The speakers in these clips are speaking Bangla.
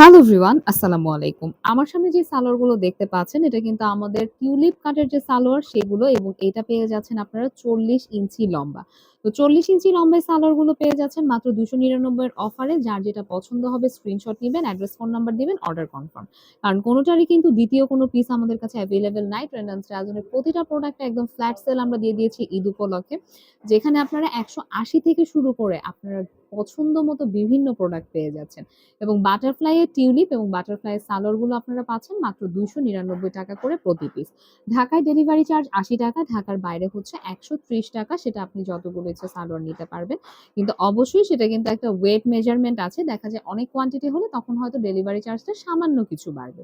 হ্যালো এভরিওয়ান, আসসালামু আলাইকুম। আমার সামনে যে সালোয়ারগুলো দেখতে পাচ্ছেন, এটা কিন্তু আমাদের টিউলিপ কাটের যে সালোয়ার, সেগুলো এবং এটা পেয়ে যাচ্ছেন আপনারা চল্লিশ ইঞ্চি লম্বা। তো চল্লিশ ইঞ্চি লম্বায় সালোয়ারগুলো পেয়ে যাচ্ছেন মাত্র দুশো নিরানব্বই এর অফারে যার যেটা পছন্দ হবে স্ক্রিনশট নেবেন অ্যাড্রেস ফোন নাম্বার দিবেন অর্ডার কনফার্ম কারণ কোনোটারই কিন্তু দ্বিতীয় কোনো পিস আমাদের কাছে অ্যাভেলেবেল নাই। ট্রেন্ড অ্যান্ড স্টাইলজনের প্রতিটা প্রোডাক্ট একদম ফ্ল্যাট সেল আমরা দিয়ে দিয়েছি ঈদ উপলক্ষে। যেখানে আপনারা একশো আশি থেকে শুরু করে আপনারা পছন্দ মতো বিভিন্ন প্রোডাক্ট পেয়ে যাচ্ছেন। এবং বাটারফ্লাই এর টিউলিপ এবং বাটারফ্লাই এর সালোয়ারগুলো আপনারা পাচ্ছেন মাত্র দুইশো নিরানব্বই টাকা করে প্রতি পিস ঢাকায় ডেলিভারি চার্জ আশি টাকা, ঢাকার বাইরে হচ্ছে একশো ত্রিশ টাকা, সেটা আপনি যতগুলো ইচ্ছে সালোয়ার নিতে পারবেন। কিন্তু অবশ্যই সেটা কিন্তু একটা ওয়েট মেজারমেন্ট আছে। দেখা যায় অনেক কোয়ান্টিটি হলে তখন হয়তো ডেলিভারি চার্জটা সামান্য কিছু বাড়বে।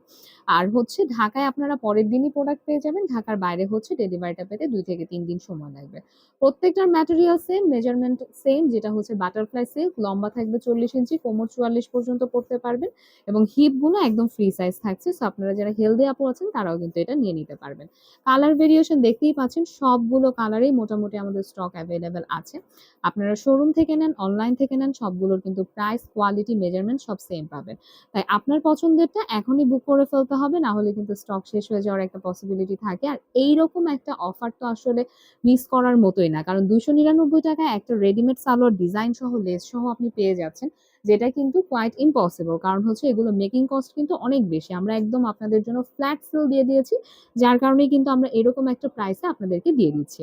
আর হচ্ছে ঢাকায় আপনারা পরের দিনই প্রোডাক্ট পেয়ে যাবেন। ঢাকার বাইরে হচ্ছে ডেলিভারিটা পেতে দুই থেকে তিন দিন সময় লাগবে। প্রত্যেকটার ম্যাটেরিয়াল সেম মেজারমেন্ট সেম যেটা হচ্ছে বাটারফ্লাই সিল্ক লম্বা থাকবে চল্লিশ ইঞ্চি, কোমর চুয়াল্লিশ পর্যন্ত পড়তে পারবেন এবং হিপগুলো একদম ফ্রি সাইজ থাকছে। সো আপনারা যারা হেলদি আপু আছেন, তারাও কিন্তু এটা নিয়ে নিতে পারবেন। কালার ভেরিয়েশন দেখতেই পাচ্ছেন, সবগুলো কালারেই মোটামুটি আমাদের স্টক অ্যাভেলেবেল আছে। আপনারা শোরুম থেকে নেন অনলাইন থেকে নেন, সবগুলোর কিন্তু প্রাইস কোয়ালিটি মেজারমেন্ট সব সেম পাবেন। তাই আপনার পছন্দেরটা এখনই বুক করে ফেলতে হবে, না হলে কিন্তু স্টক শেষ হয়ে যাওয়ার একটা পসিবিলিটি থাকে। আর এইরকম একটা অফার তো আসলে মিস করার মতোই না। কারণ দুশো নিরানব্বই টাকায় একটা রেডিমেড সালোয়ার ডিজাইন সহ লেস সহ আপনি পেয়ে যাচ্ছেন, যেটা কিন্তু কোয়াইট ইম্পসিবল কারণ হচ্ছে এগুলো মেকিং কস্ট কিন্তু অনেক বেশি। আমরা একদম আপনাদের জন্য ফ্ল্যাট সেল দিয়ে দিয়েছি, যার কারণে কিন্তু আমরা এরকম একটা প্রাইসে আপনাদেরকে দিয়ে দিচ্ছি।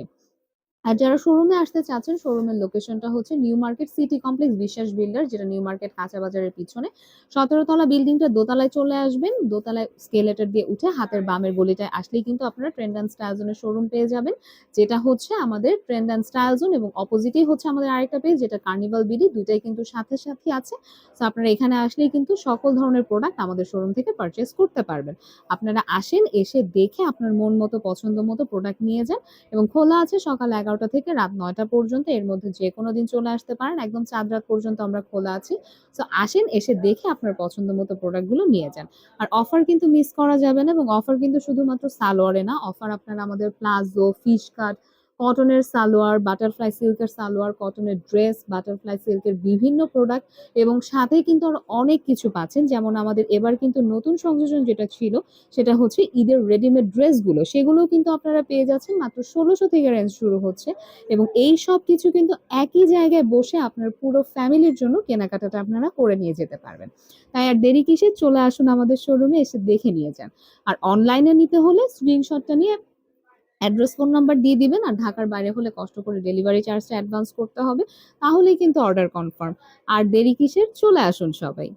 আর যারা শোরুমে আসতে চাচ্ছেন শোরুমের লোকেশনটা হচ্ছে new market city complex Biswas builder যেটা নিউ মার্কেট কাঁচা বাজারের পিছনে। সতেরো তলা বিল্ডিংটা দোতলায় চলে আসবেন। দোতলায় স্কেলেটার দিয়ে উঠে হাতের বামের গলিটায় আসলেই কিন্তু আপনারা ট্রেন্ড অ্যান্ড স্টাইল জোনের শোরুম পেয়ে যাবেন। যেটা হচ্ছে আমাদের ট্রেন্ড অ্যান্ড স্টাইল জোন এবং অপোজিটেই হচ্ছে আমাদের আরেকটা পেজ যেটা কার্নিভাল বিডি দুইটাই কিন্তু সাথে সাথে আছে। তো আপনারা এখানে আসলেই কিন্তু সকল ধরনের প্রোডাক্ট আমাদের শোরুম থেকে পারচেস করতে পারবেন। আপনারা আসেন, এসে দেখে আপনার মন মতো, পছন্দ মতো প্রোডাক্ট নিয়ে যান এবং খোলা আছে সকাল এগারোটা থেকে রাত নয়টা পর্যন্ত, এর মধ্যে যে কোনো দিন চলে আসতে পারেন। একদম চাঁদ রাত পর্যন্ত আমরা খোলা আছি। তো আসেন, এসে দেখে আপনার পছন্দ মতো প্রোডাক্টগুলো নিয়ে যান। আর অফার কিন্তু মিস করা যাবে না এবং অফার কিন্তু শুধুমাত্র সালোয়ারে না অফার আপনারা আমাদের প্লাজো ফিশ কাট কটনের সালোয়ার বাটারফ্লাই সিল্কের সালোয়ার, কটনের ড্রেস বাটারফ্লাই সিল্কের বিভিন্ন প্রোডাক্ট এবং সাথে কিন্তু আর অনেক কিছু পাচ্ছেন। যেমন আমাদের এবার কিন্তু নতুন সংযোজন যেটা ছিল, সেটা হচ্ছে ঈদের রেডিমেড ড্রেসগুলো সেগুলোও কিন্তু আপনারা পেয়ে যাচ্ছেন মাত্র ষোলোশো থেকে রেঞ্জ শুরু হচ্ছে এবং এই সব কিছু কিন্তু একই জায়গায় বসে আপনার পুরো ফ্যামিলির জন্য কেনাকাটাটা আপনারা করে নিয়ে যেতে পারবেন। তাই আর দেরি কিসে? চলে আসুন আমাদের শোরুমে এসে দেখে নিয়ে যান। আর অনলাইনে নিতে হলে স্ক্রিনশটটা নিয়ে অ্যাড্রেস ফোন নাম্বার দিয়ে দিবেন আর ঢাকার বাইরে হলে কষ্ট করে ডেলিভারি চার্জটা অ্যাডভান্স করতে হবে, তাহলেই কিন্তু অর্ডার কনফার্ম। আর দেরি কিসের? চলে আসুন সবাই।